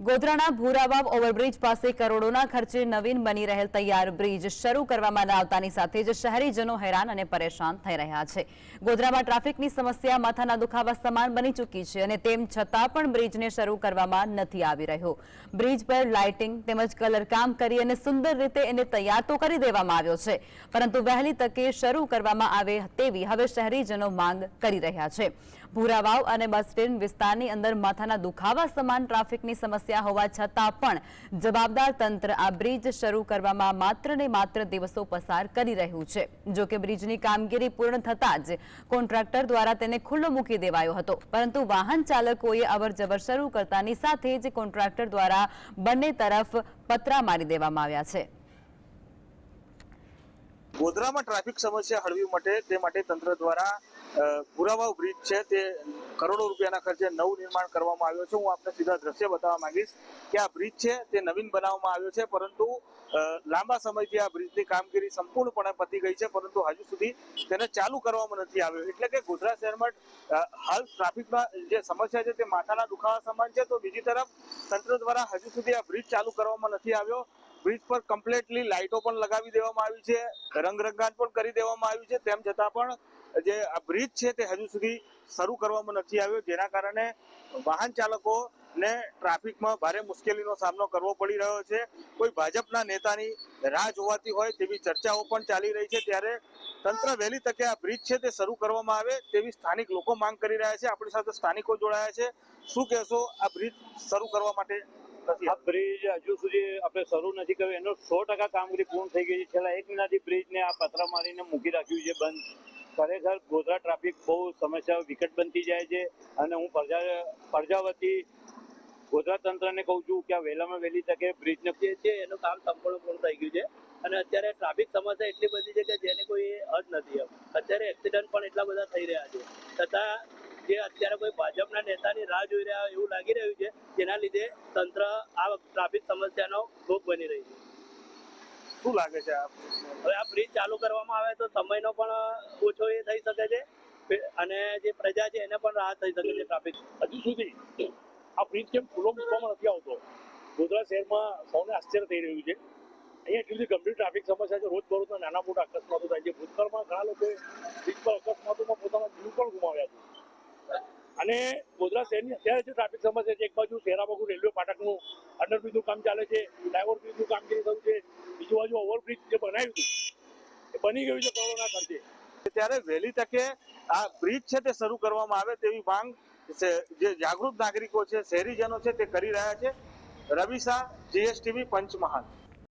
ગોધરાના ભૂરાવાવ overbridge પાસે કરોડોના ખર્ચે નવીન બની રહેલ તૈયાર બ્રિજ શરૂ કરવામાં આવતાની સાથે જ શહેરીજનો હેરાન અને પરેશાન થઈ રહ્યા છે. ગોધરામાં ટ્રાફિકની સમસ્યા, માથાના દુખાવા સમાન બની ચૂકી છે અને તેમ છતાં પણ બ્રિજને શરૂ કરવામાં નથી આવી રહ્યો. બ્રિજ પર લાઇટિંગ તેમજ કલર કામ કરી અને સુંદર રીતે એને તૈયાર તો કરી દેવામાં આવ્યો છે, પરંતુ વહેલી તકે શરૂ કરવામાં આવે તેવી હવે શહેરીજનો માંગ કરી રહ્યા છે. ભૂરાવાવ અને બસ સ્ટેન્ડ વિસ્તારની અંદર માથાના દુખાવા સમાન ટ્રાફિકની સમસ્યા હોવા છતાં પણ જવાબદાર તંત્ર આ બ્રિજ શરૂ કરવામાં માત્ર ને માત્ર દિવસો પસાર કરી રહ્યું છે. જો કે બ્રિજની કામગીરી પૂર્ણ થતાં જ કોન્ટ્રાક્ટર દ્વારા તેને ખુલ્લો મૂકી દેવાયો હતો. પરંતુ વાહન ચાલકોએ અવરજવર શરૂ કરતાની સાથે જ કોન્ટ્રાક્ટર દ્વારા બંને તરફ પતરા મારી દેવામાં આવ્યા છે. ગોધરામાં ટ્રાફિક સમસ્યા હળવી માટે તે માટે તંત્ર દ્વારા અ, ભુરાવાવ બ્રિજ છે તે કરોડો રૂપિયાના ખર્ચે નવું નિર્માણ કરવામાં આવ્યો છે. હું આપને સીધા દ્રશ્ય બતાવવા માંગીશ કે આ બ્રિજ છે તે નવીન બનાવવામાં આવ્યો છે પરંતુ લાંબા સમયથી આ બ્રિજની કામગીરી સંપૂર્ણપણે પતી ગઈ છે પરંતુ હજુ સુધી તેને ચાલુ કરવામાં નથી આવ્યો. એટલે કે ગોધરા શહેરમાં હાલ ટ્રાફિકમાં જે સમસ્યા છે તે માથાના દુખાવા સમાન છે. તો બીજી તરફ તંત્ર દ્વારા હજુ સુધી આ બ્રિજ ચાલુ કરવામાં નથી આવ્યો. બ્રિજ પર કમ્પ્લીટલી લાઇટો પણ લગાવી દેવામાં આવી છે રંગરંગાટ પણ કરી દેવામાં આવ્યું છે. તેમ છતાં પણ જે આ બ્રિજ છે તે હજુ સુધી શરૂ કરવામાં નથી આવ્યો, જેના કારણે વાહન ચાલકો ને ટ્રાફિકમાં ભારે મુશ્કેલીનો સામનો કરવો પડી રહ્યો છે. કોઈ ભાજપના નેતાની રાહ જોવાતી હોય તેવી ચર્ચાઓ પણ ચાલી રહી છે. ત્યારે તંત્ર વહેલી તકે આ બ્રિજ છે તે શરૂ કરવામાં આવે તેવી સ્થાનિક લોકો માંગ કરી રહ્યા છે. આપણી સાથે સ્થાનિકો જોડાયા છે. શું કહેશો આ બ્રિજ શરૂ કરવા માટે આ બ્રિજ હજુ સુધી આપણે શરૂ નથી કર્યું. એનો સો ટકા કામગીરી પૂર્ણ થઈ ગઈ છે. છેલ્લા એક મહિનાથી બ્રિજને આ પથરા મારીને મૂકી રાખ્યું છે બંધ. ખરેખર ગોધરા ટ્રાફિક બહુ સમસ્યા વિકટ બનતી જાય છે અને હું પ્રજા વતી ગોધરા તંત્રને કહું છું કે આ વહેલામાં વહેલી તકે બ્રિજને જે છે, એનું કામ સંપૂર્ણ પૂર્ણ થઈ ગયું છે. અને અત્યારે ટ્રાફિક સમસ્યા એટલી બધી છે કે જેની કોઈ હદ નથી અત્યારે એક્સિડન્ટ પણ એટલા બધા થઈ રહ્યા છે. તથા જે અત્યારે કોઈ ભાજપના નેતાની રાહ જોઈ રહ્યા એવું લાગી રહ્યું છે, જેના લીધે તંત્ર આ ટ્રાફિક સમસ્યાનો ભોગ બની રહી છે. શું લાગે છે હવે આ બ્રિજ ચાલુ કરવામાં આવે તો સમયનો પણ ઓછો એ થઈ શકે છે. અને જે પ્રજા છે એને પણ રાહત થઈ શકે છે ટ્રાફિક હજુ સુધી આ બ્રિજ કેમ ખુલ્લો મૂકવામાં નથી આવતો? ગોધરા શહેરમાં સૌને આશ્ચર્ય થઈ રહ્યું છે. અહીંયા એટલી બધી ગંભીર ટ્રાફિક સમસ્યા છે. રોજબરોજના નાના મોટા અકસ્માતો થાય છે. ભૂતકાળમાં ઘણા લોકોએ બ્રિજ પર અકસ્માતોમાં પોતાના જીવ પણ ગુમાવ્યા છે. અને ગોધરા શહેરની અત્યારે જે ટ્રાફિક સમસ્યા છે, એક બાજુ શેરાબાગુ રેલવે ફાટકનું અંડરબ્રિજનું કામ ચાલે છે ડાયવર બ્રિજનું કામગીરી થયું છે, બીજી બાજુ ઓવરબ્રિજ જે બનાવ્યું હતું, એ બની ગયું છે કરોડોના ખર્ચે. ત્યારે વહેલી તકે આ બ્રિજ છે તે શરૂ કરવામાં આવે તેવી માંગ જે જાગૃત નાગરિકો છે, શહેરીજનો છે તે કરી રહ્યા છે. રવિ શાહ જીએસટીવી પંચમહાલ.